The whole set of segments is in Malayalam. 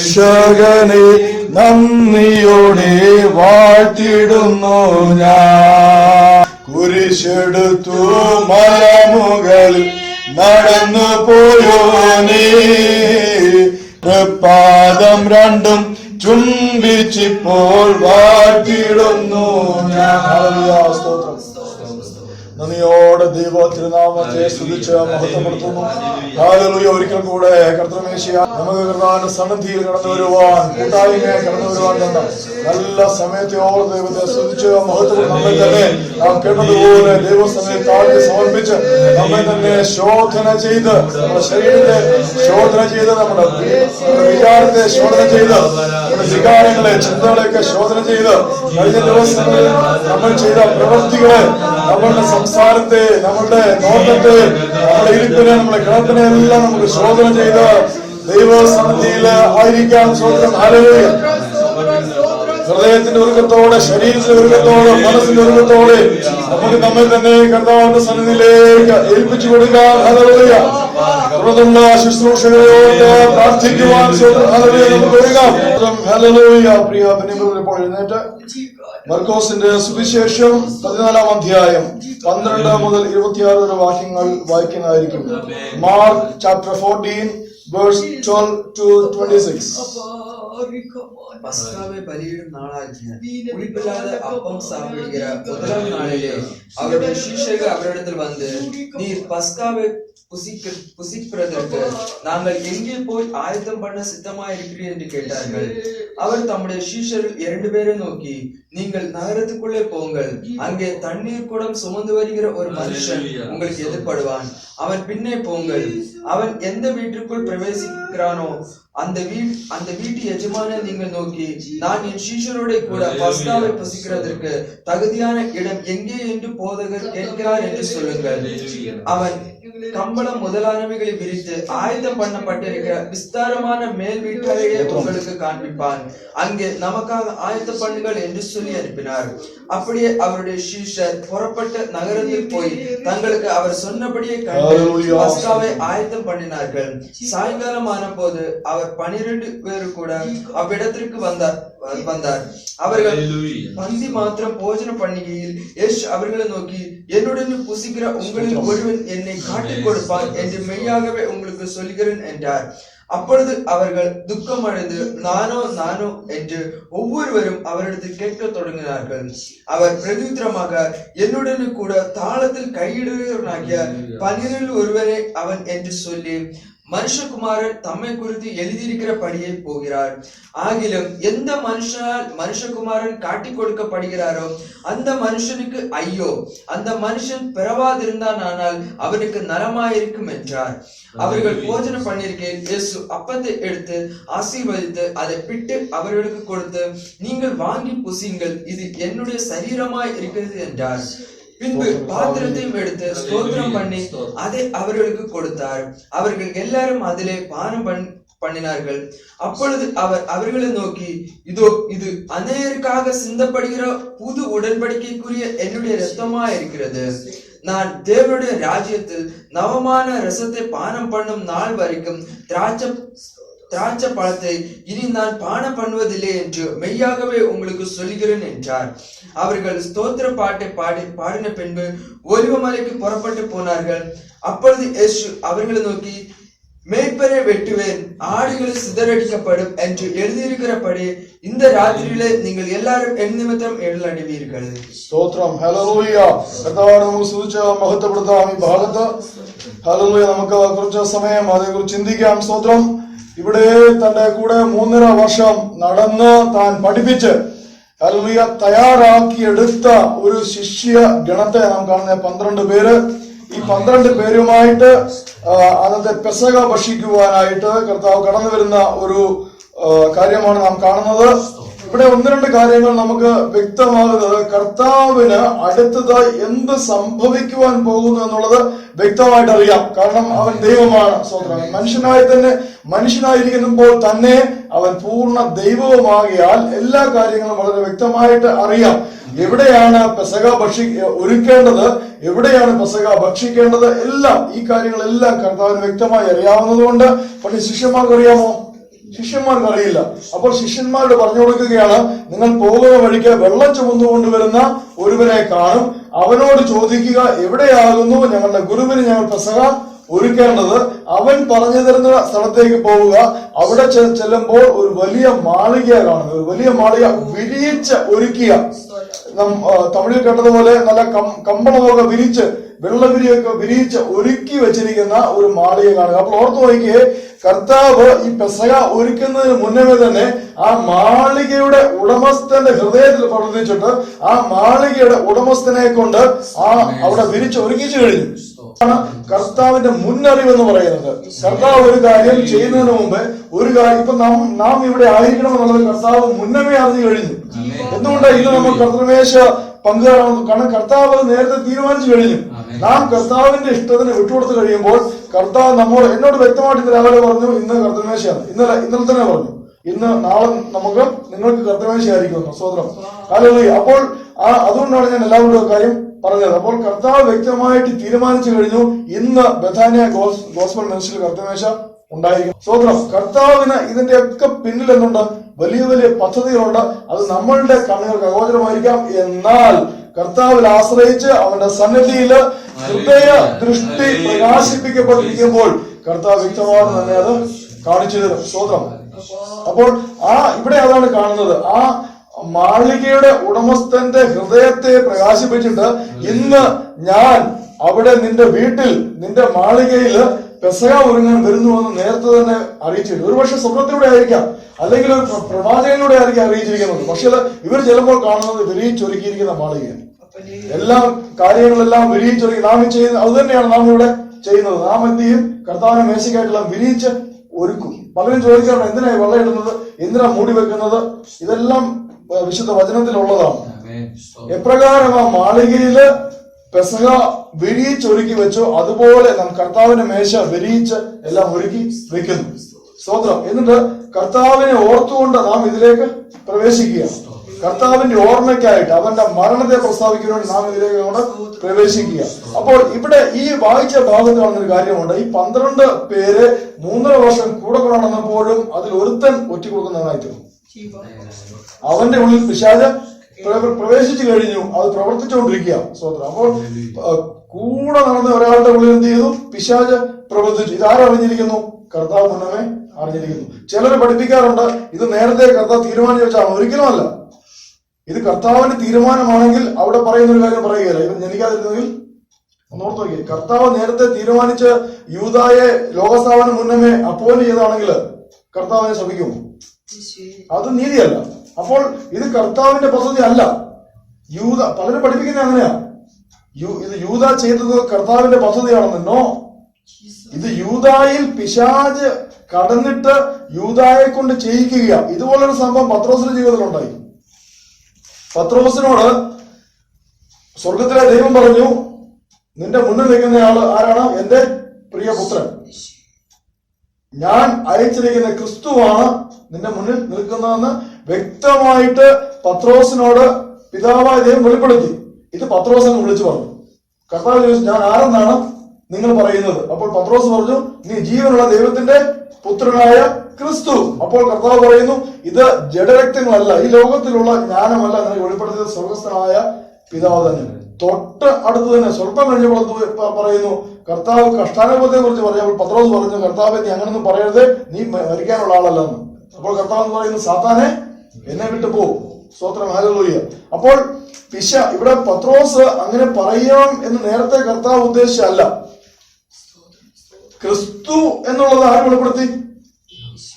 രക്ഷകനെ നന്ദിയോടെ വാഴ്ത്തിടുന്നു ഞാൻ. കുരിശെടുത്തു മലമുകളിൽ നടന്നു പോയോനേ പാദം രണ്ടും ചുംബിച്ചിപ്പോൾ വാഴ്ത്തിടുന്നു ഞാൻ. സ്തോത്രം. നന്ദിയോടെ ദൈവ തിരുനാമത്തെ സ്തുതിച്ച് മഹത്വപ്പെടുത്തുന്നു. ഹാലലൂയ ഒരിക്കൽ കൂടെ കർത്തമേശിയ നമുക്ക് കർത്താവിന്റെ സന്നിധിയിൽ കടന്നു വരുവാൻ കൂട്ടായ്മയെ കടന്നു വരുവാൻ തന്ന നല്ല സമയത്തെ ഓർ ദൈവത്തെ സ്തുതിച്ച് മഹത്വപ്പെടുത്തും നമ്മെ തന്നെ നാം കേട്ടതുപോലെ ദൈവസമയം താഴ്ത്തി സമർപ്പിച്ച് നമ്മെ തന്നെ ശോധന ചെയ്ത് നമ്മുടെ ശരീരത്തെ ശോധന ചെയ്ത് നമ്മുടെ വിചാരത്തെ ശോധന ചെയ്ത് നമ്മുടെ വികാരങ്ങളെ ചിന്തകളെയൊക്കെ ശോധന ചെയ്ത് കഴിഞ്ഞ ദിവസങ്ങളിൽ നമ്മൾ ചെയ്ത പ്രവൃത്തികളെ നമ്മളുടെ സംസാരത്തെ നമ്മളുടെ നോട്ടത്തെ നമ്മുടെ ഇരിപ്പിനെ നമ്മുടെ കിണത്തിനെ എല്ലാം നമുക്ക് ശോധന ചെയ്ത് ദൈവസന്നിധിയിൽ ആയിരിക്കാൻ സ്വന്തം ആലോചിക്കുക ഹൃദയത്തിന്റെ ഒരുക്കത്തോടെ ശരീരത്തിന്റെ ഒരുക്കത്തോടെ മനസ്സിന്റെ ഒരുക്കത്തോടെ നമുക്ക് നമ്മെ തന്നെ കർത്താവിന്റെ സന്നിധിയിലേക്ക് ഏൽപ്പിച്ചു കൊടുക്കാൻ ഹലവയ സുവിശേഷം പതിനാലാം അധ്യായം പന്ത്രണ്ട് മുതൽ ഇരുപത്തിയാറ് വരെ വാക്യങ്ങൾ വായിക്കുന്നതായിരിക്കും mark chapter fourteen verse twelve to twenty six അപ്പം നാളിലെ അവരുടെ ശിഷ്യകൾ അവരുടെ വന്ന് നീ പസ്കാവെ புசிக்க புசிக்கிறதற்கு நாங்கள் எங்கே போய் ஆயத்தம் பண்ண சித்தமாய் இருக்கிறீர் என்று கேட்டார்கள். அவர் தம்முடைய சீஷர்கள் இரண்டு பேரை நோக்கி நீங்கள் நகரத்துக்குள்ளே போங்கள். அங்கே தண்ணீர் குடம் சுமந்து வருகிற ஒரு மனுஷன் உங்களுக்கு எதிர்ப்படுவான். அவன் பின்னே போங்கள். அவன் எந்த வீட்டிற்குள் பிரவேசிக்கிறானோ அந்த வீட் அந்த வீட்டு எஜமான நீங்கள் நோக்கி நான் என் சீஷரோட கூட பஸ்காவை புசிக்கிறதற்கு தகுதியான இடம் எங்கே என்று போதகர் கேட்கிறார் என்று சொல்லுங்கள். அவன் கம்பளம் முதலானவைகளை விரித்து ஆயத்தம் பண்ணப்பட்டிருக்கிற விஸ்தாரமான மேல் வீட்டறையை உங்களுக்கு காண்பிப்பான். அங்கே நமக்காக ஆயத்த பண்ணுங்கள் என்று சொல்லி அனுப்பினார். அப்படியே அவருடைய சீஷர் புறப்பட்ட நகரத்தில் போய் தங்களுக்கு அவர் சொன்னபடியே. பஸ்காவை ஆயத்தம் பண்ணினார்கள். சாயங்காலம் ஆன போது அவர் பனிரெண்டு பேரு கூட அவ்விடத்திற்கு வந்தார் வந்தார். அவர்கள் பந்தி மாத்திரம் போஜன பண்டிகையில் யேசு அவர்களை நோக்கி என்னுடன் புசிக்கிற உங்களில் ஒருவன் என்னை காட்டிக் கொடுப்பான் என்று மெய்யாகவே உங்களுக்கு சொல்கிறேன் என்றார். அப்பொழுது அவர்கள் துக்கம் அடைந்து நானோ நானோ என்று ஒவ்வொருவரும் அவரிடத்தில் கேட்கத் தொடங்கினார்கள். அவர் பிரதித்திரமாக என்னுடன் கூட தாளத்தில் கையிடுகிறவனாகிய பன்னிரண்டு ஒருவரே அவன் என்று சொல்லி மனுஷகுமாரன் தம்மை குறித்து எழுதியிருக்கிறபடியே போகிறார். ஆகிலும் எந்த மனுஷனால் மனுஷகுமாரன் காட்டிக் கொடுக்கப்படுகிறாரோ அந்த மனுஷனுக்கு ஐயோ அந்த மனுஷன் பிறவாதிருந்தான் ஆனால் அவனுக்கு நலமாயிருக்கும் என்றார். அவர்கள் போஜனம் பண்ணியிருக்கையில் இயேசு அப்பத்தை எடுத்து ஆசீர்வதித்து அதை பிட்டு அவர்களுக்கு கொடுத்து நீங்கள் வாங்கி புசியுங்கள். இது என்னுடைய சரீரமாய் இருக்கிறது என்றார். பின்பு பாத்திரத்தையும் எடுத்து ஸ்தோத்திரம் பண்ணி அதை அவர்களுக்கு கொடுத்தார். அவர்கள் எல்லாரும் அதிலே பானம் பண் பண்ணினார்கள். அப்பொழுது அவர் அவர்களை நோக்கி இதோ இது அநேருக்காக சிந்தப்படுகிற புது உடன்படிக்கைக்குரிய என்னுடைய இரத்தமா இருக்கிறது. நான் தேவனுடைய ராஜ்யத்தில் நவமான ரசத்தை பானம் பண்ணும் நாள் வரைக்கும் திராட்சை திராட்சை பழத்தை இனி நான் பானம் பண்ணுவதில்லை என்று மெய்யாகவே உங்களுக்கு சொல்கிறேன் என்றார். அவர்கள் ஸ்தோத்திர பாட்டை பாடி பாடின பின்பு ஒலிவ மலைக்கு புறப்பட்டு போனார்கள். அப்பொழுது யேசு அவர்களை நோக்கி மேய்ப்பரை வெட்டுவேன் ஆடுகள் சிதறடிக்கப்படும் என்று எழுதியிருக்கிறபடி இந்த ராத்திரியிலே நீங்கள் எல்லாரும் என் நிமித்தம் எழுநடுவீர்கள் ஸ்தோத்ரம் ഹല്ലേലൂയ കർത്താവാണ് നമുക്ക് സൂചിച്ച മഹത്വപ്പെടുത്താം ഈ ഭാഗത്ത് ഹല്ലേലൂയ നമുക്ക് കുറച്ച് സമയം അതേക്കുറിച്ച് ചിന്തിക്കാം ഇവിടെ തന്റെ കൂടെ മൂന്നര വർഷം നടന്ന് താൻ പഠിപ്പിച്ച് ഹലലൂയ തയ്യാറാക്കിയെടുത്ത ഒരു ശിഷ്യ ഗണത്തെ നാം കാണുന്ന പന്ത്രണ്ട് പേര്. ഈ പന്ത്രണ്ട് പേരുമായിട്ട് അന്നത്തെ പെസക ഭക്ഷിക്കുവാനായിട്ട് കർത്താവ് കടന്നു വരുന്ന ഒരു കാര്യമാണ് നാം കാണുന്നത്. ഇവിടെ ഒന്ന് രണ്ട് കാര്യങ്ങൾ നമുക്ക് വ്യക്തമാകുന്നത്. കർത്താവിന് അടുത്തതായി എന്ത് സംഭവിക്കുവാൻ പോകുന്നു എന്നുള്ളത് വ്യക്തമായിട്ട് അറിയാം. കാരണം അവൻ ദൈവമാണ് സ്വന്തം മനുഷ്യനായി തന്നെ മനുഷ്യനായിരിക്കുമ്പോൾ തന്നെ അവൻ പൂർണ ദൈവവുമാകിയാൽ എല്ലാ കാര്യങ്ങളും വളരെ വ്യക്തമായിട്ട് അറിയാം. എവിടെയാണ് പെസക ഭക്ഷി ഒരുക്കേണ്ടത്? എവിടെയാണ് പെസക ഭക്ഷിക്കേണ്ടത്? എല്ലാം ഈ കാര്യങ്ങളെല്ലാം കർത്താവിന് വ്യക്തമായി അറിയാവുന്നതുകൊണ്ട്. പക്ഷേ ശിഷ്യന്മാർക്ക് അറിയാമോ ശിഷ്യന്മാർക്ക് അറിയില്ല അപ്പോൾ ശിഷ്യന്മാരോട് പറഞ്ഞു കൊടുക്കുകയാണ് നിങ്ങൾ പോകുന്ന വഴിക്ക് വെള്ളം ചുമന്നു കൊണ്ടുവരുന്ന ഒരുവനെ കാണും. അവനോട് ചോദിക്കുക എവിടെയാകുന്നു ഞങ്ങളുടെ ഗുരുവിന് ഞങ്ങൾ പെസക ഒരുക്കേണ്ടത്. അവൻ പറഞ്ഞു തരുന്ന സ്ഥലത്തേക്ക് പോവുക. അവിടെ ചെല്ലുമ്പോൾ ഒരു വലിയ മാളിക കാണുന്നത് ഒരു വലിയ മാളിക വിരിയിച്ച് ഒരുക്കിയ. തമിഴിൽ കേട്ടതുപോലെ നല്ല കമ്പളമൊക്കെ വിരിച്ച് വെള്ളവിരിയൊക്കെ വിരിയിച്ച് ഒരുക്കി വെച്ചിരിക്കുന്ന ഒരു മാളിക കാണുക. അപ്പോൾ ഓർത്തു നോക്കിയേ കർത്താവ് ഈ പെസക ഒരുക്കുന്നതിന് മുന്നമേ തന്നെ ആ മാളികയുടെ ഉടമസ്ഥന്റെ ഹൃദയത്തിൽ പ്രവർത്തിച്ചിട്ട് ആ മാളികയുടെ ഉടമസ്ഥനെ കൊണ്ട് ആ അവിടെ വിരിച്ച് ഒരുക്കിച്ചു കഴിഞ്ഞു. ആണ് കർത്താവിന്റെ മുന്നറിവ് എന്ന് പറയുന്നത്. കർത്താവ് ഒരു കാര്യം ചെയ്യുന്നതിന് മുമ്പ് ഒരു കാര്യം ഇപ്പൊ നാം നാം ഇവിടെ ആയിരിക്കണം എന്നുള്ളത് കർത്താവ് മുന്നമേ അറിഞ്ഞു കഴിഞ്ഞു. എന്തുകൊണ്ടാണ് ഇന്ന് നമ്മൾ കർത്തൃമേശ പങ്കുകാരാണെന്ന് കാരണം കർത്താവ് നേരത്തെ തീരുമാനിച്ചു കഴിഞ്ഞു. നാം കർത്താവിന്റെ ഇഷ്ടത്തിന് വിട്ടുകൊടുത്തു കഴിയുമ്പോൾ കർത്താവ് നമ്മോട് എന്നോട് വ്യക്തമായിട്ട് ഇന്ന് രാവിലെ പറഞ്ഞു ഇന്ന് കർത്തമേശയാണ് ഇന്നലെ ഇന്നലെ തന്നെ പറഞ്ഞു. ഇന്ന് നാളെ നമുക്ക് നിങ്ങൾക്ക് കർത്തമേശയായിരിക്കുമെന്ന് സ്വതന്ത്രം അല്ലെങ്കിൽ അപ്പോൾ ആ അതുകൊണ്ടാണ് ഞാൻ എല്ലാവരുടെ കാര്യം പറഞ്ഞത്. അപ്പോൾ കർത്താവ് വ്യക്തമായിട്ട് തീരുമാനിച്ചു കഴിഞ്ഞു ഇന്ന് ബഥാനിയ ഗോസ് ഗോസ്ബൽ മിനിസ്ട്രിയിൽ കർത്തമേശ ഉണ്ടായിരിക്കും. സ്വതന്ത്രം കർത്താവിന് ഇതിന്റെ ഒക്കെ പിന്നിൽ എന്തുണ്ട്? വലിയ വലിയ പദ്ധതികളുണ്ട്. അത് നമ്മളുടെ കണ്ണുകൾക്ക് അഗോചരമായിരിക്കാം എന്നാൽ കർത്താവിൽ ആശ്രയിച്ച് അവന്റെ സന്നിധിയിൽ ഹൃദയ ദൃഷ്ടി പ്രകാശിപ്പിക്കപ്പെട്ടിരിക്കുമ്പോൾ കർത്താവ് വ്യക്തമാണ് തന്നെ അത് കാണിച്ചു തരും. സ്വതം അപ്പോൾ ആ ഇവിടെ അതാണ് കാണുന്നത്. ആ മാളികയുടെ ഉടമസ്ഥന്റെ ഹൃദയത്തെ പ്രകാശിപ്പിച്ചിട്ട് ഇന്ന് ഞാൻ അവിടെ നിന്റെ വീട്ടിൽ നിന്റെ മാളികയിൽ പെസക ഒരുങ്ങാൻ വരുന്നുവെന്ന് നേരത്തെ തന്നെ അറിയിച്ചിരുന്നു. ഒരു പക്ഷെ സ്വപ്നത്തിലൂടെ ആയിരിക്കാം. അല്ലെങ്കിൽ ഒരു പ്ര- പ്രവാചകനിലൂടെ ആയിരിക്കും അറിയിച്ചിരിക്കുന്നത്. പക്ഷെ ഇവർ ചിലപ്പോൾ കാണുന്നത് വിരിയിച്ചൊരുക്കിയിരിക്കുന്ന മാളികയാണ്. എല്ലാം കാര്യങ്ങളെല്ലാം വിരിയിച്ചൊരുക്കി നാം ചെയ്യുന്ന അത് തന്നെയാണ് നാം ഇവിടെ ചെയ്യുന്നത്. നാം എന്ത് ചെയ്യും? കർത്താവിനെ മേശയ്ക്കായിട്ടുള്ള വിരിയിച്ച് ഒരുക്കും. പലരും ചോദിക്കാറുണ്ട് എന്തിനാ വെള്ളം ഇടുന്നത്? എന്തിനാ മൂടി വെക്കുന്നത്? ഇതെല്ലാം വിശുദ്ധ വചനത്തിലുള്ളതാണ്. എപ്രകാരം ആ മാളികയിൽ പെസക വിരിയിച്ചൊരുക്കി വെച്ചോ. അതുപോലെ നാം കർത്താവിന്റെ മേശ വിരിയിച്ച് എല്ലാം ഒരുക്കി വെക്കുന്നു. സ്തോത്രം. എന്നിട്ട് കർത്താവിനെ ഓർത്തുകൊണ്ട് നാം ഇതിലേക്ക് പ്രവേശിക്കുക. കർത്താവിന്റെ ഓർമ്മയ്ക്കായിട്ട് അവന്റെ മരണത്തെ പ്രസ്താവിക്കാൻ വേണ്ടി നാം ഇതിലേക്ക് അവിടെ പ്രവേശിക്കുക. അപ്പോൾ ഇവിടെ ഈ വായിച്ച ഭാഗത്ത് കാണുന്ന ഒരു കാര്യമുണ്ട്. ഈ പന്ത്രണ്ട് പേര് മൂന്നര വർഷം കൂടെ കൊണ്ടുവന്നപ്പോഴും അതിൽ ഒരുത്തൻ ഒറ്റ കൊടുക്കുന്നവനായി തീർന്നു. അവന്റെ ഉള്ളിൽ പ്ര- പ്രവേശിച്ചു കഴിഞ്ഞു. അത് പ്രവർത്തിച്ചുകൊണ്ടിരിക്കുക സ്വതന്ത്രം അപ്പോൾ കൂടെ നടന്ന ഒരാളുടെ ഉള്ളിൽ എന്ത് ചെയ്തു? പിശാജ് പ്രവർത്തിച്ചു. ഇതാരറിഞ്ഞിരിക്കുന്നു കർത്താവ് മുന്നമേ അറിഞ്ഞിരിക്കുന്നു. ചിലർ പഠിപ്പിക്കാറുണ്ട് ഇത് നേരത്തെ കർത്താവ് തീരുമാനിച്ചു വെച്ചാണ്. ഒരിക്കലുമല്ല. ഇത് കർത്താവിന്റെ തീരുമാനമാണെങ്കിൽ അവിടെ പറയുന്ന ഒരു കാര്യം പറയുകയല്ല. ഇവൻ ജനിക്കാതിരുന്നെങ്കിൽ ഒന്നോർത്ത് നോക്കി കർത്താവ് നേരത്തെ തീരുമാനിച്ച് യൂതായെ ലോകസ്ഥാപനം മുന്നമേ അപ്പോയിന്റ് ചെയ്താണെങ്കിൽ കർത്താവിനെ ശ്രമിക്കും. അത് നീതിയല്ല. അപ്പോൾ ഇത് കർത്താവിന്റെ പദ്ധതി അല്ല. യൂത പലരും പഠിപ്പിക്കുന്നത് അങ്ങനെയാ. യൂ ഇത് യൂത ചെയ്തത് കർത്താവിന്റെ പദ്ധതിയാണെന്ന്. നോ ഇത് യൂതായിൽ പിശാജ് കടന്നിട്ട് യൂതായെ കൊണ്ട് ചെയ്യിക്കുക ഇതുപോലൊരു സംഭവം പത്രോസിന്റെ ജീവിതത്തിൽ ഉണ്ടായി. പത്രോസിനോട് സ്വർഗത്തിലെ ദൈവം പറഞ്ഞു നിന്റെ മുന്നിൽ നിൽക്കുന്നയാൾ ആരാണ്? എന്റെ പ്രിയപുത്രൻ ഞാൻ അയച്ചിരിക്കുന്ന ക്രിസ്തുവാണ് നിന്റെ മുന്നിൽ നിൽക്കുന്നതെന്ന് വ്യക്തമായിട്ട് പത്രോസിനോട് പിതാവായ ദൈവം വെളിപ്പെടുത്തി. ഇത് പത്രോസ് പത്രോസിനെ വിളിച്ചു പറഞ്ഞു. കർത്താവ് ചോദിച്ചു ഞാൻ ആരെന്നാണ് നിങ്ങൾ പറയുന്നത്? അപ്പോൾ പത്രോസ് പറഞ്ഞു നീ ജീവനുള്ള ദൈവത്തിന്റെ പുത്രനായ ക്രിസ്തു. അപ്പോൾ കർത്താവ് പറയുന്നു ഇത് ജഡരക്തങ്ങളല്ല ഈ ലോകത്തിലുള്ള ജ്ഞാനമല്ല നിനക്ക് വെളിപ്പെടുത്തിയത് സ്വർഗസ്ഥനായ പിതാവ് തന്നെ. തൊട്ട് അടുത്ത് തന്നെ സ്വല്പം കഴിഞ്ഞപ്പോൾ പറയുന്നു കർത്താവ് കഷ്ടാനുഭവത്തെ കുറിച്ച് പറഞ്ഞപ്പോൾ പത്രോസ് പറഞ്ഞു കർത്താവ് നീ അങ്ങനൊന്നും പറയരുത് നീ മരിക്കാനുള്ള ആളല്ലെന്ന്. അപ്പോൾ കർത്താവ് എന്ന് പറയുന്നു സാത്താനെ എന്നെ വിട്ടു പോ. സ്തോത്രം. ആലോചിയ അപ്പോൾ പിശ ഇവിടെ പത്രോസ് അങ്ങനെ പറയണം എന്ന് നേരത്തെ കർത്താവ് ഉദ്ദേശിച്ചല്ല ക്രിസ്തു എന്നുള്ളത് ആര് വെളിപ്പെടുത്തി?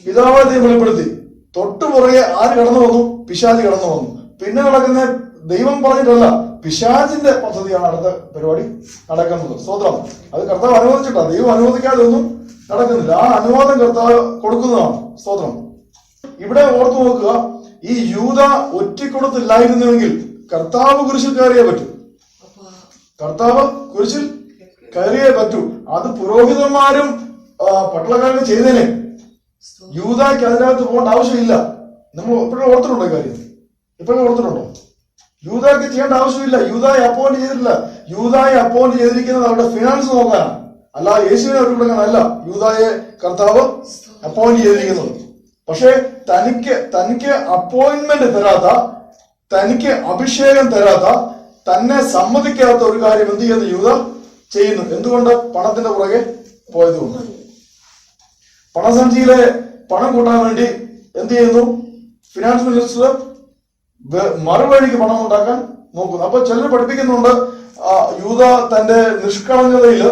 പിതാവാദ്യം വെളിപ്പെടുത്തി. തൊട്ടു പുറകെ ആര് കടന്നു വന്നു? പിശാജ് കടന്നു വന്നു. പിന്നെ നടക്കുന്ന ദൈവം പറഞ്ഞിട്ടല്ല പിശാജിന്റെ പദ്ധതിയാണ് അടുത്ത പരിപാടി നടക്കുന്നത്. സ്തോത്രം. അത് കർത്താവ് അനുവദിച്ചിട്ടാ. ദൈവം അനുവദിക്കാതെ ഒന്നും നടക്കുന്നില്ല. ആ അനുവാദം കർത്താവ് കൊടുക്കുന്നതാണ്. സ്തോത്രം. ഇവിടെ ഓർത്തു നോക്കുക. ഈ യൂത ഒറ്റക്കൊടുത്തില്ലായിരുന്നുവെങ്കിൽ കർത്താവ് കുരിശിൽ കയറിയേ പറ്റൂ. കർത്താവ് കുരിശിൽ കയറിയേ പറ്റൂ. അത് പുരോഹിതന്മാരും പട്ടളക്കാരും ചെയ്തേനെ. യൂതയ്ക്ക് അതിനകത്ത് പോകേണ്ട ആവശ്യമില്ല. നമ്മൾ എപ്പോഴും ഓർത്തിട്ടുണ്ടോ കാര്യം? എപ്പോഴും ഓർത്തിട്ടുണ്ടോ? യൂതാക്ക് ചെയ്യേണ്ട ആവശ്യമില്ല. യൂതായി അപ്പോയിന്റ് ചെയ്തിട്ടില്ല. യൂതായി അപ്പോയിന്റ് ചെയ്തിരിക്കുന്നത് അവരുടെ ഫിനാൻസ് നോക്കാനാണ്. അല്ല യേശുവിനെ അവർ കൊടുക്കാനല്ല യൂതായെ കർത്താവ് അപ്പോയിന്റ് ചെയ്തിരിക്കുന്നത്. പക്ഷേ തനിക്ക് തനിക്ക് അപ്പോയിന്റ്മെന്റ് തരാത്ത തനിക്ക് അഭിഷേകം തരാത്ത തന്നെ സമ്മതിക്കാത്ത ഒരു കാര്യം എന്ത് ചെയ്യുന്ന യൂത? ചെയ്യുന്നു. എന്തുകൊണ്ട്? പണത്തിന്റെ പുറകെ പോയതുകൊണ്ട്. പണസഞ്ചിയിലെ പണം കൂട്ടാൻ വേണ്ടി എന്ത് ചെയ്യുന്നു? ഫിനാൻസ് മിനിസ്റ്റർ മറുവഴിക്ക് പണം ഉണ്ടാക്കാൻ നോക്കുന്നു. അപ്പൊ ചിലർ പഠിപ്പിക്കുന്നുണ്ട് യൂത തന്റെ നിഷ്കളങ്കതയിൽ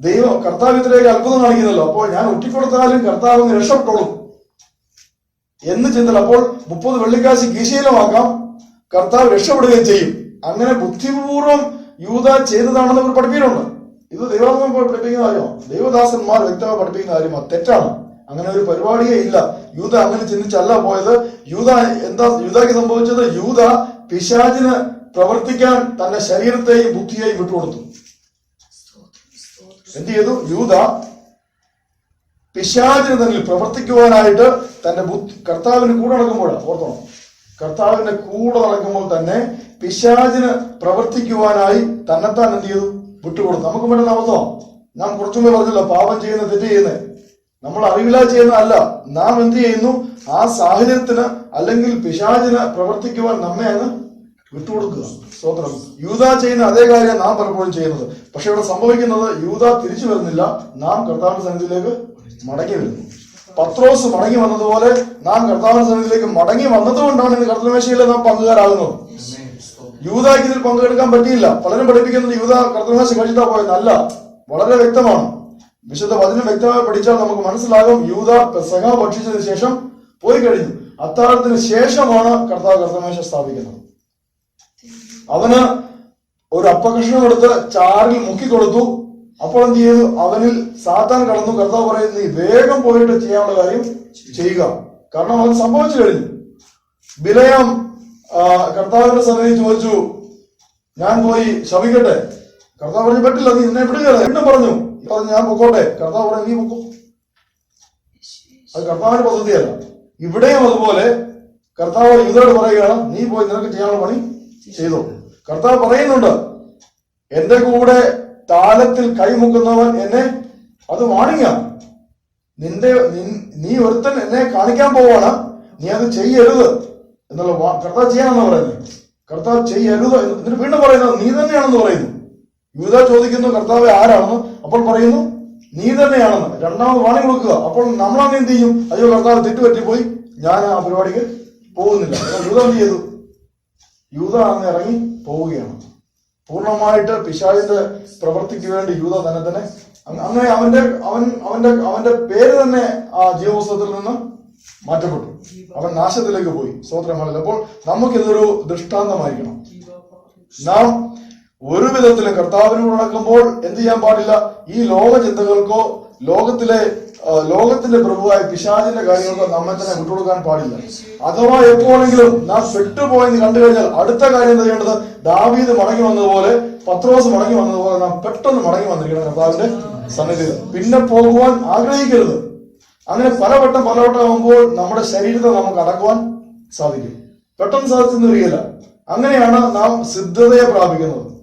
ദൈവം കർത്താവിത്തിലേക്ക് അത്ഭുതം കാണിക്കുന്നല്ലോ. അപ്പോൾ ഞാൻ ഒറ്റിക്കൊടുത്താലും കർത്താവ് അങ്ങ് രക്ഷപ്പെട്ടോളും എന്ന് ചിന്തൽ. അപ്പോൾ മുപ്പത് വെള്ളിക്കാശ് ഗീശീലമാക്കാം കർത്താവ് രക്ഷപ്പെടുകയും ചെയ്യും. അങ്ങനെ ബുദ്ധിപൂർവം യൂത ചെയ്തതാണെന്ന് ഇവർ പഠിപ്പിക്കുന്നുണ്ട്. ഇത് ദൈവാത്മ പഠിപ്പിക്കുന്ന കാര്യമാണ്? ദൈവദാസന്മാർ വ്യക്തമായി പഠിപ്പിക്കുന്ന കാര്യമാണ് തെറ്റാണ്. അങ്ങനെ ഒരു പരിപാടിയേ ഇല്ല. യൂത അങ്ങനെ ചിന്തിച്ചല്ല പോയത്. യൂത എന്താ യൂതയ്ക്ക് സംഭവിച്ചത്? യൂത പിശാചിന് പ്രവർത്തിക്കാൻ തന്റെ ശരീരത്തെയും ബുദ്ധിയെയും വിട്ടുകൊടുത്തു. എന്ത് ചെയ്തു? യൂത പിശാചിന് തന്നിൽ പ്രവർത്തിക്കുവാനായിട്ട് തന്റെ ബുദ്ധി കർത്താവിന് കൂടെ നടക്കുമ്പോഴാണ് ഓർത്തണം. കർത്താവിന്റെ കൂടെ നടക്കുമ്പോൾ തന്നെ പിശാചിന് പ്രവർത്തിക്കുവാനായി തന്നെത്താൻ എന്ത് ചെയ്തു? വിട്ടുകൊടുത്തു. നമുക്ക് പറ്റുന്ന അബദ്ധം നാം കുറച്ചു പറഞ്ഞില്ല പറഞ്ഞല്ലോ പാപം ചെയ്യുന്ന തെറ്റ് ചെയ്യുന്നത് നമ്മൾ അറിവില്ല ചെയ്യുന്നതല്ല. നാം എന്ത് ചെയ്യുന്നു? ആ സാഹചര്യത്തിന് അല്ലെങ്കിൽ പിശാചിന് പ്രവർത്തിക്കുവാൻ നമ്മെ അങ്ങ് വിട്ടുകൊടുക്കുക. സ്വതന്ത്രം യൂത ചെയ്യുന്ന അതേ കാര്യം നാം പലപ്പോഴും ചെയ്യുന്നത്. പക്ഷെ ഇവിടെ സംഭവിക്കുന്നത് യൂത തിരിച്ചു വരുന്നില്ല. നാം കർത്താവിന്റെ സന്നിധിയിലേക്ക് മടങ്ങി വരുന്നു. പത്രോസ് മടങ്ങി വന്നതുപോലെ നാം കർത്താവിന്റെ സന്നിധിയിലേക്ക് മടങ്ങി വന്നതുകൊണ്ടാണ് ഇന്ന് കർത്തമേശയിൽ നാം പങ്കുകാരാകുന്നത് യൂതാക്ക് ഇതിൽ പങ്കെടുക്കാൻ പറ്റിയില്ല. പലരും പഠിപ്പിക്കുന്നത് യൂത കർത്തമേശ കഴിച്ചിട്ടാ പോയത് അല്ല വളരെ വ്യക്തമാണ്. വിശുദ്ധ വചനം വ്യക്തമായി പഠിച്ചാൽ നമുക്ക് മനസ്സിലാകും യൂത പെസഹ ഭക്ഷിച്ചതിന് ശേഷം പോയി കഴിഞ്ഞു. അത്താഴത്തിന് ശേഷമാണ് കർത്താവ് കർത്തമേശ സ്ഥാപിക്കുന്നത്. അവന് ഒരു അപ്പകഷ്ണം എടുത്ത് ചാറിൽ മുക്കി കൊടുത്തു. അപ്പോൾ എന്ത് ചെയ്തു? അവനിൽ സാത്താൻ കടന്നു. കർത്താവ് പറയുന്നത് നീ വേഗം പോയിട്ട് ചെയ്യാനുള്ള കാര്യം ചെയ്യുക. കാരണം അവൻ സംഭവിച്ചു കഴിഞ്ഞു. ബിലയാം കർത്താവിന്റെ സന്നിധി ചോദിച്ചു ഞാൻ പോയി ശവിക്കട്ടെ കർത്താവ് പറഞ്ഞു പറ്റില്ല നീ എന്നെ വിടുക എന്നും പറഞ്ഞു പറഞ്ഞു ഞാൻ പൊക്കോട്ടെ. കർത്താവ് പറഞ്ഞു നീ പൊക്കോ. അത് കർത്താവിന്റെ പദ്ധതിയല്ല. ഇവിടെയും അതുപോലെ കർത്താവ് ഇതോട് പറയുകയാണ് നീ പോയി നിനക്ക് ചെയ്യാനുള്ള പണി ചെയ്തോ. കർത്താവ് പറയുന്നുണ്ട് എന്റെ കൂടെ താലത്തിൽ കൈമുക്കുന്നവൻ എന്നെ അത് വാണിങ്ങ. നിന്റെ നീ ഒരുത്തൻ എന്നെ കാണിക്കാൻ പോവാണ്. നീ അത് ചെയ്യരുത് എന്നുള്ള കർത്താവ് ചെയ്യാനെന്ന് പറയുന്നത്. കർത്താവ് ചെയ്യരുത് എന്ന് എന്നിട്ട് വീണ്ടും പറയുന്നത് നീ തന്നെയാണെന്ന് പറയുന്നു. യൂത ചോദിക്കുന്നു കർത്താവ് ആരാണെന്ന്? അപ്പോൾ പറയുന്നു നീ തന്നെയാണെന്ന്. രണ്ടാമത് വാണി കൊടുക്കുക. അപ്പോൾ നമ്മളങ്ങനെ എന്ത് ചെയ്യും? അയ്യോ കർത്താവ് തെറ്റുപറ്റിപ്പോയി. ഞാൻ ആ പരിപാടിക്ക് പോകുന്നില്ല. യൂത എന്ത് ചെയ്തു? യൂത അങ്ങ് ഇറങ്ങി പോവുകയാണ്. പൂർണമായിട്ട് പിശാചിന്റെ പ്രവൃത്തിക്ക് വേണ്ടി യൂത അങ്ങ് അങ്ങനെ അവന്റെ അവൻ അവന്റെ അവന്റെ പേര് തന്നെ ആ ജീവപുസ്തകത്തിൽ നിന്ന് മാറ്റപ്പെട്ടു. അവൻ നാശത്തിലേക്ക് പോയി സ്വോത്രങ്ങളിൽ അപ്പോൾ നമുക്കിതൊരു ദൃഷ്ടാന്തമായിരിക്കണം. നാം ഒരു വിധത്തിലും കർത്താവിനോട് നടക്കുമ്പോൾ എന്ത് ചെയ്യാൻ പാടില്ല? ഈ ലോക ചിന്തകൾക്കോ ലോകത്തിലെ ലോകത്തിന്റെ പ്രഭുവായ പിശാചിന്റെ കാര്യങ്ങൾക്ക് നമ്മെ തന്നെ വിട്ടുകൊടുക്കാൻ പാടില്ല. അഥവാ എപ്പോഴെങ്കിലും നാം പെട്ടുപോയെന്ന് കണ്ടു കഴിഞ്ഞാൽ അടുത്ത കാര്യം ചെയ്യേണ്ടത്? ദാവീദ് മടങ്ങി വന്നതുപോലെ പത്രോസ് മടങ്ങി വന്നതുപോലെ നാം പെട്ടെന്ന് മടങ്ങി വന്നിരിക്കണം കർത്താവിന്റെ സന്നിധിയിൽ. പിന്നെ പോകുവാൻ ആഗ്രഹിക്കരുത്. അങ്ങനെ പലവട്ടം പലവട്ടം ആകുമ്പോൾ നമ്മുടെ ശരീരത്തെ നമുക്ക് അടക്കുവാൻ സാധിക്കും. പെട്ടെന്ന് സാധിച്ചെന്ന് വരികയില്ല. അങ്ങനെയാണ് നാം സിദ്ധതയെ പ്രാപിക്കുന്നത്.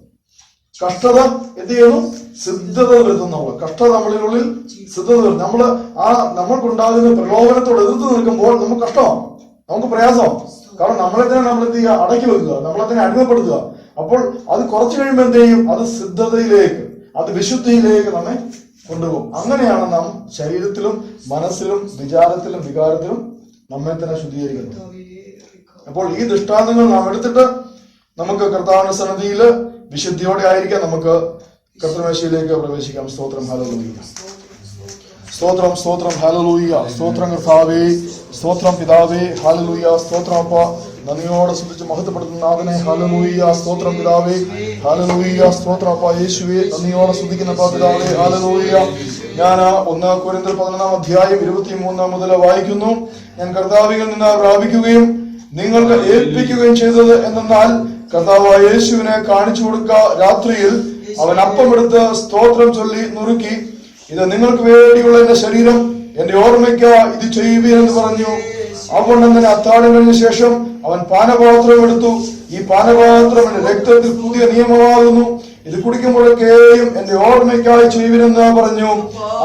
കഷ്ടത എന്ത് ചെയ്യുന്നു സിദ്ധത വരുത്തുന്നു നമ്മൾ കഷ്ടത നമ്മളിനുള്ളിൽ സിദ്ധത വരും നമ്മൾ ആ നമ്മൾക്കുണ്ടാകുന്ന പ്രലോഭനത്തോട് എതിർത്ത് നിൽക്കുമ്പോൾ നമുക്ക് കഷ്ടമാണ് നമുക്ക് പ്രയാസമാണ് കാരണം നമ്മളെ തന്നെ നമ്മൾ എന്ത് ചെയ്യുക? അടക്കി വെക്കുക. നമ്മളെ തന്നെ അടിമപ്പെടുത്തുക. അപ്പോൾ അത് കുറച്ചു കഴിയുമ്പോൾ എന്ത് ചെയ്യും? അത് സിദ്ധതയിലേക്ക് അത് വിശുദ്ധിയിലേക്ക് നമ്മെ കൊണ്ടുപോകും. അങ്ങനെയാണ് നാം ശരീരത്തിലും മനസ്സിലും വിചാരത്തിലും വികാരത്തിലും നമ്മെ തന്നെ ശുദ്ധീകരിക്കുന്നത്. അപ്പോൾ ഈ ദൃഷ്ടാന്തങ്ങൾ നാം എടുത്തിട്ട് നമുക്ക് കർത്താവിന്റെ സന്നിധിയിൽ വിശുദ്ധിയോടെ ആയിരിക്കാം നമുക്ക് കർത്തമേശയിലേക്ക് പ്രവേശിക്കാം. സ്തോത്രം ഹലലൂയ സ്തോത്രം സ്തോത്രം ഹലലൂയ സ്തോത്രം കർത്താവേ. സ്തോത്രം പിതാവേ. ഹലലൂയ സ്തോത്രം അപ്പ. നന്ദിയോടെ ശ്രദ്ധിച്ച് മഹത്വപ്പെടുത്തുന്ന നാഥനെ. ഹലലൂയ സ്തോത്രം പിതാവേ. ഹലലൂയ സ്തോത്രം അപ്പ. യേശുവെ നന്ദിയോടെ ശ്രദ്ധിക്കുന്ന പിതാവേ ഹലലൂയ ഞാൻ ഒന്ന് കുരിന്തൽ പതിനൊന്നാം അധ്യായം ഇരുപത്തി മൂന്നാം മുതൽ വായിക്കുന്നു. ഞാൻ കർത്താവിൽ നിന്ന് പ്രാപിക്കുകയും നിങ്ങൾക്ക് ഏൽപ്പിക്കുകയും ചെയ്തത് എന്നാൽ കർത്താവ് യേശുവിനെ കാണിച്ചു കൊടുക്ക രാത്രിയിൽ അവൻ അപ്പമെടുത്ത് സ്തോത്രം ചൊല്ലി നുറുക്കി ഇത് നിങ്ങൾക്ക് വേണ്ടിയുള്ള എന്റെ ശരീരം എന്റെ ഓർമ്മയ്ക്ക ഇത് ചെയ്യുക എന്ന് പറഞ്ഞു. അങ്ങനെ അത്താഴം കഴിഞ്ഞ ശേഷം അവൻ പാനപാത്രം എടുത്തു. ഈ പാനപാത്രം എന്റെ രക്തത്തിൽ പുതിയ നിയമമാകുന്നു. ഇത് കുടിക്കുമ്പോഴൊക്കെയും എന്റെ ഓർമ്മയ്ക്കായി ചെയ്യുവിനെന്ന് പറഞ്ഞു.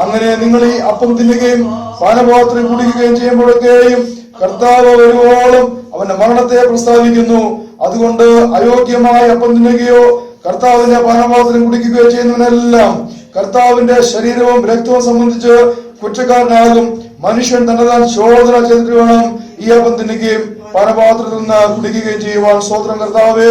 അങ്ങനെ നിങ്ങൾ ഈ അപ്പം തിന്നുകയും പാനപാത്രം കുടിക്കുകയും ചെയ്യുമ്പോഴൊക്കെയും കർത്താവ് വരുവോളം അവന്റെ മരണത്തെ പ്രസ്താവിക്കുന്നു. അതുകൊണ്ട് അയോഗ്യമായ അപ്പം തിന്നുകയോ കർത്താവിന്റെ പാനപാത്രം കുടിക്കുകയോ ചെയ്യുന്നവനെല്ലാം കർത്താവിന്റെ ശരീരവും രക്തവും സംബന്ധിച്ച് കുറ്റക്കാരനാകും. മനുഷ്യൻ തന്നെ ചോദന ചെയ്തിട്ട് വേണം ഈ അപ്പം തിന്നുകയും പാനപാത്രത്തിൽ നിന്ന് കുടിക്കുകയും ചെയ്യുവാൻ സ്വതന്ത്രം കർത്താവേ.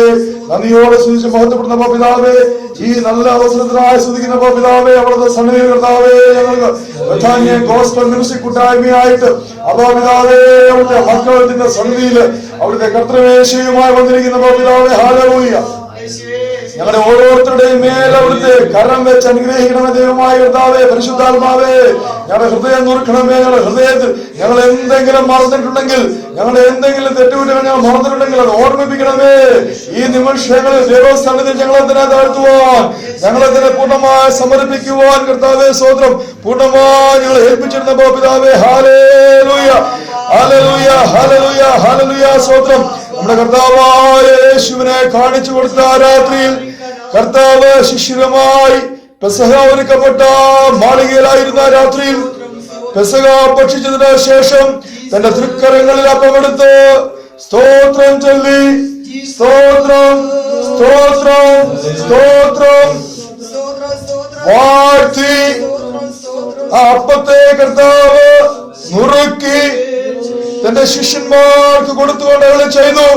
നന്ദിയോടെ സ്തുതിച്ച് മഹത്വപ്പെടുന്ന പിതാവേ ഈ നല്ല അവസരത്തിനായി സ്തുതിക്കുന്ന പിതാവേ അവിടുത്തെ സന്നിധി കർത്താവേ ഞങ്ങൾക്ക് ബഥാനിയ ഗോസ്ബൽ മ്യൂസിക് കൂട്ടായ്മയായിട്ട് അതാ പിതാവേ അവിടുത്തെ മക്കളത്തിന്റെ സന്നിധിയിൽ അവിടുത്തെ കർത്തവേശയുമായി വന്നിരിക്കുന്ന പിതാവേ ഹാലൂയ്യ ഞങ്ങളുടെ ഓരോരുത്തരുടെയും മേൽ അവിടുത്തെ കരം വെച്ച് അനുഗ്രഹിക്കണമേ ദൈവമായ കർത്താവേ പരിശുദ്ധാത്മാവേ. ഞങ്ങളുടെ ഹൃദയം നുറുക്കണമേ ഞങ്ങളുടെ ഹൃദയത്തിൽ ഞങ്ങൾ എന്തെങ്കിലും മറന്നിട്ടുണ്ടെങ്കിൽ ഞങ്ങളുടെ എന്തെങ്കിലും തെറ്റുകുറ്റങ്ങൾ ഞങ്ങൾ മറന്നിട്ടുണ്ടെങ്കിൽ അത് ഓർമ്മിപ്പിക്കണമേ. ഈ നിമിഷങ്ങളിൽ ദൈവസ്ഥാനത്തിൽ ഞങ്ങളെ തന്നെ താഴ്ത്തുവാൻ ഞങ്ങളെ തന്നെ പൂർണമായി സമർപ്പിക്കുവാൻ കർത്താവേ സ്വോത്രം പൂർണമായി ഞങ്ങൾ ഏൽപ്പിച്ചിരുന്ന പിതാവേ ഹാലേലൂയ ഹാലലൂയ ഹാലലൂയ ഹാലലൂയ സ്വോത്രം നമ്മുടെ കർത്താവായ യേശുവിനെ കാണിച്ചു കൊടുത്ത ആ രാത്രിയിൽ കർത്താവ് ശിഷ്യരുമായി പെസഹ ഒരുക്കപ്പെട്ട മാളികയിലായിരുന്ന രാത്രിയിൽ പെസഹ ഭക്ഷിച്ചതിന് ശേഷം തന്റെ തൃക്കരങ്ങളിൽ അപ്പമെടുത്ത് സ്തോത്രം ചൊല്ലി. സ്തോത്രം സ്തോത്രം സ്തോത്രം. വാഴ്ത്തി. ആ അപ്പത്തെ കർത്താവ് നുറുക്കി തന്റെ ശിഷ്യന്മാർക്ക് കൊടുത്തുകൊണ്ട് അവൾ ചെയ്തു.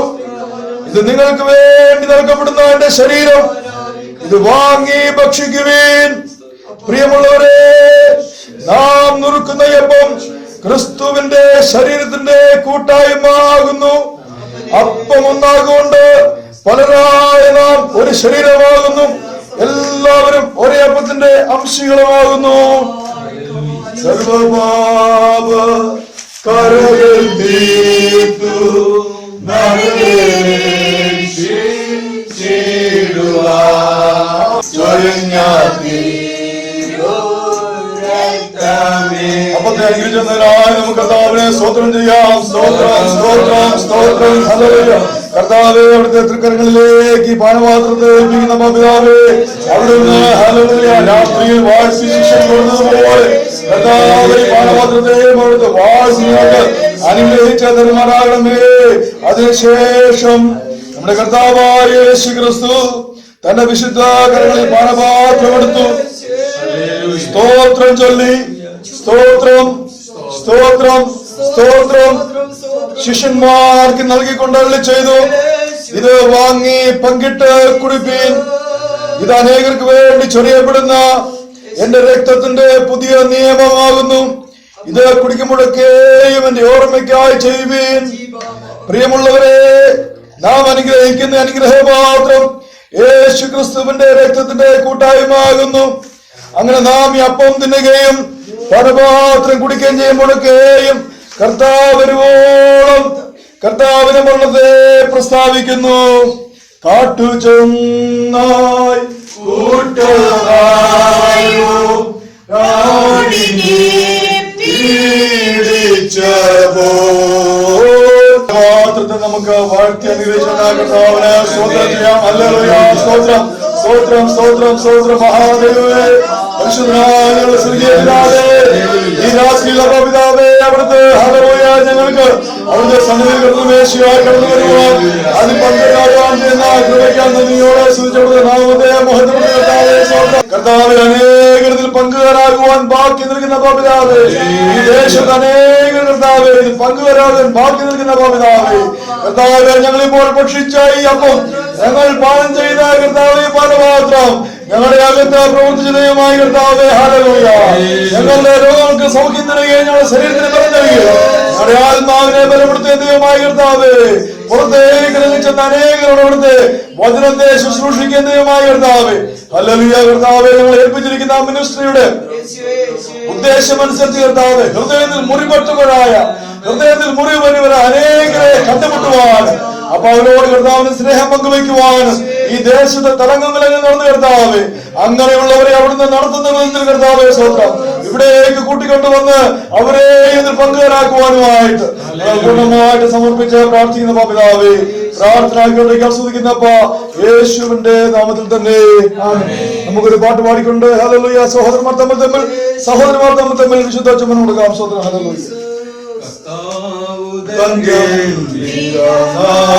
ഇത് നിങ്ങൾക്ക് വേണ്ടി നൽകപ്പെടുന്ന എന്റെ ശരീരം. ഇത് വാങ്ങി ഭക്ഷിക്കുവീൻ. പ്രിയമുള്ളവരെ നാം നുറുക്കുന്ന യപ്പം ക്രിസ്തുവിന്റെ ശരീരത്തിന്റെ കൂട്ടായ്മ ആകുന്നു അപ്പം ഒന്നാകൊണ്ട് പലരായ നാം ഒരു ശരീരമാകുന്നു. എല്ലാവരും ഒരേ അപ്പത്തിന്റെ അംശികളുമാകുന്നു സർവപാപ കരകൾ കർത്താവിനെ സ്തോത്രം ചെയ്യാം. കർത്താവെ അവിടുത്തെ പാനപാത്രത്തെ പിതാവേ. അവിടുന്ന് രാത്രിയിൽ വാഴ്ച ശിഷ്യൻ കൊടുത്തതുപോലെ കർത്താവെ ഈ പാനപാത്രത്തെയും അനുഗ്രഹിച്ച തരുമാറാകണമേ. അതിനുശേഷം നമ്മുടെ കർത്താവായ യേശു ക്രിസ്തു തന്റെ വിശുദ്ധ കരങ്ങളിൽ എടുത്തു സ്തോത്രം ചൊല്ലി. സ്തോത്രം. സ്തോത്രം. സ്തോത്രം. ശിഷ്യന്മാർക്ക് നൽകിക്കൊണ്ട് അള്ളി ചെയ്തു. ഇത് വാങ്ങി പങ്കിട്ട് കുടിപ്പീൻ. ഇത് അനേകർക്ക് വേണ്ടി ചൊരിയപ്പെടുന്ന എന്റെ രക്തത്തിന്റെ പുതിയ നിയമമാകുന്നു. ഇത് കുടിക്കുമ്പോഴൊക്കെയും എന്റെ ഓർമ്മയ്ക്കായി ചെയ്യുവീൻ. പ്രിയമുള്ളവരെ നാം അനുഗ്രഹിക്കുന്ന അനുഗ്രഹപാത്രം യേശു ക്രിസ്തുവിന്റെ രക്തത്തിന്റെ കൂട്ടായ്മ ആകുന്നു അങ്ങനെ നാം ഈ അപ്പം തിന്നുകയും പരപാത്രം കുടിക്കുകയും ചെയ്യുമ്പോഴൊക്കെയും കർത്താവരുവോളം കർത്താവിനെ വളരെ പ്രസ്താവിക്കുന്നു. കാട്ടു ചെന്നായി സ്തോത്രം സ്തോത്രം സ്തോത്രം. മഹാദേവേ പരിശുദ്ധനായ സ്വർഗീയപിതാവേ ഈ രാത്രിയിലെ പിതാവേ അവിടുത്തെ ഹലലോയ ഞങ്ങൾക്ക് അവിടുത്തെ സന്നിധി കടന്നുമേശിയായി കടന്നു വരുവാൻ അതിൽ കർത്താവെ അനേകരത്തിൽ പങ്കുകാരാകുവാൻ ബാക്കി നിൽക്കുന്ന പാപിതാവേ ഈ ദേശത്ത് അനേക കർത്താവേ ബാക്കി നിൽക്കുന്ന പാപിതാവേ ഞങ്ങളിപ്പോൾ ഭക്ഷിച്ച ഈ അപ്പം ഞങ്ങൾ പാനം ചെയ്ത കർത്താവെ പാനപാത്രം ഞങ്ങളുടെ അകത്ത് പ്രവർത്തിച്ച ദൈവമായ കർത്താവെ ഹാലലൂയ ഞങ്ങളുടെ രോഗങ്ങൾക്ക് സൗഖ്യം തരികയും ഞങ്ങളുടെ ശരീരത്തിന് ബലം തരികയും ഞങ്ങളുടെ ആത്മാവിനെ ബലപ്പെടുത്തിയ ദൈവമായ കർത്താവെ പുറത്തേക്ക് ഇറങ്ങിച്ചെന്ന അനേകരോട് അവിടുത്തെ വചനത്തെ ശുശ്രൂഷിക്കുന്ന ദൈവമായ കർത്താവെ. ഹല്ലലൂയ കർത്താവെ ഞങ്ങൾ ഏൽപ്പിച്ചിരിക്കുന്ന മിനിസ്ട്രിയുടെ ഉദ്ദേശമനുസരിച്ച് കർത്താവ് ഹൃദയത്തിൽ മുറിപെട്ടവരായ ഹൃദയത്തിൽ മുറിവ് വരുവരായ അനേകരെ കണ്ടുമുട്ടുവാൻ അപ്പൊ അവരോട് കർത്താവിന് സ്നേഹം പങ്കുവയ്ക്കുവാൻ ഈ ദേശത്തെ തലങ്ങും നടന്നു കർത്താവ്. അങ്ങനെയുള്ളവരെ അവിടുന്ന് നടത്തുന്ന വിധത്തിൽ കർത്താവെ സ്വന്തം ഇവിടേക്ക് കൂട്ടിക്കൊണ്ടുവന്ന് അവരെ ഇതിൽ പങ്കുകാരാക്കുവാനുമായിട്ട് പൂർണമായിട്ട് സമർപ്പിച്ച് പ്രാർത്ഥിക്കുന്ന പാപിതാവേ പ്രാർത്ഥന കേട്ടേക്ക് ആസ്വദിക്കുന്നപ്പ യേശുവിന്റെ നാമത്തിൽ തന്നെ. നമുക്കൊരു പാട്ട് പാടിക്കൊണ്ട് ഹല്ലേലൂയ. സഹോദരന്മാർ തമ്മിൽ തമ്മിൽ സഹോദരന്മാർ തമ്മിൽ തമ്മിൽ വിശുദ്ധ ചുമൻ കൊടുക്കാം. സഹോദരൻ தங்கே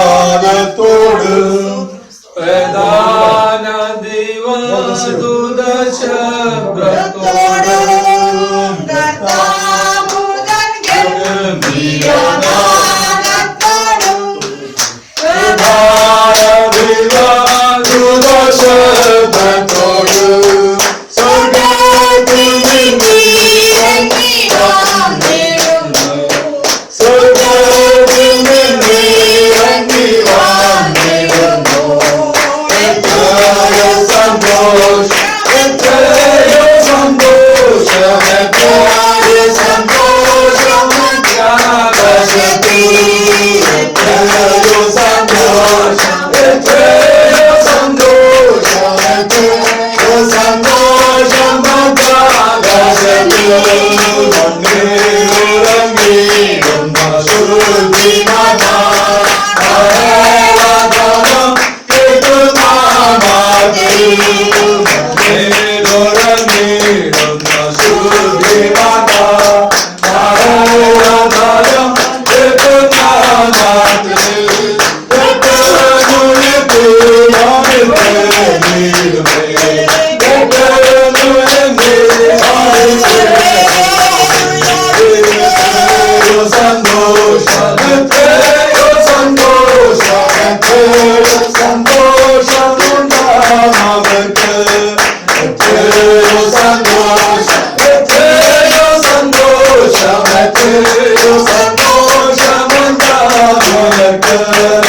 ஜீவநாதத்தோடு பிரதான தேவ துதச பிரத்தோடு